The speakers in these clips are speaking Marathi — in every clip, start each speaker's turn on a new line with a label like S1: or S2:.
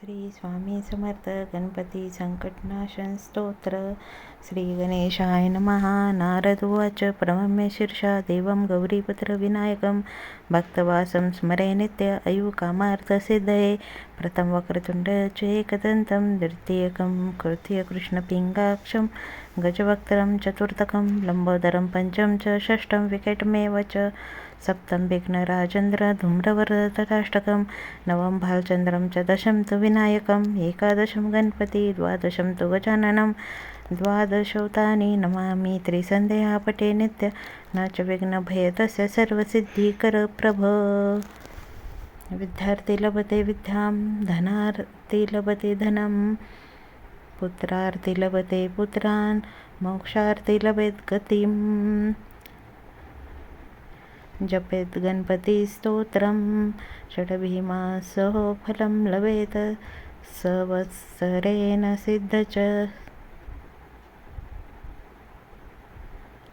S1: श्री स्वामी समर्थ गणपती संकटनाशन स्तोत्र. श्री गणेशाय नमः. नारद उवाच. शीर्षा देवं गौरीपुत्र भक्तवासं स्मरे नित्य. अयुकामार्थसिद्धये प्रथम वक्रतुण्ड च द्वितीयकं कृत्य कृष्णपिङ्गाक्षं गजवक्त्रं चतुर्थकं. लम्बोदरं पञ्चं च षष्ठं विकटमेव च. सप्तं विघ्नराजेन्द्र धूम्रवरदष्टकं नवं भालचन्द्रं च दशं तु विनायकम् एकादशं गणपती द्वादशं तु गजाननं द्वादशौतानि नमामि त्रिसन्ध्यापटे नित्य न च विघ्नभयतस्य सर्वसिद्धिकर प्रभ। विद्यार्थी लभते विद्यां धनार्थी लभते धनं। पुत्रार्थी लभते पुत्रान् मोक्षार्थी लभेत् गतिम्। जपेत गणपतिस्तोत्रं षड्भीमासः फलं लभेत्। सवत्सरेण सिद्ध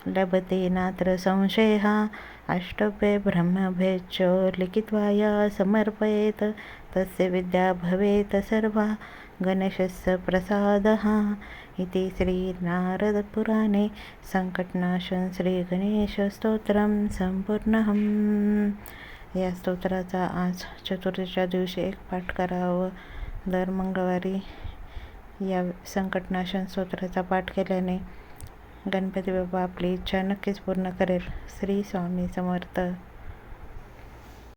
S1: लभते नात्र संशयः। अष्टभ्य ब्रह्मभेच्च लिखित्वा या समर्पयेत्। तस्य विद्या भवेत् सर्वा। गणेशस्य प्रसादः। इति श्रीनारदपुराणे सङ्कटनाशन श्रीगणेशस्तोत्रं संपूर्णहं या स्तोत्राचा आज चतुर्थीच्या दिवशी एक पाठ करावं. दर मंगळवारी या संकटनाशन स्तोत्राचा पाठ केल्याने गणपती बाबा आपली इच्छा नक्कीच पूर्ण करेल. श्री स्वामी समर्थ.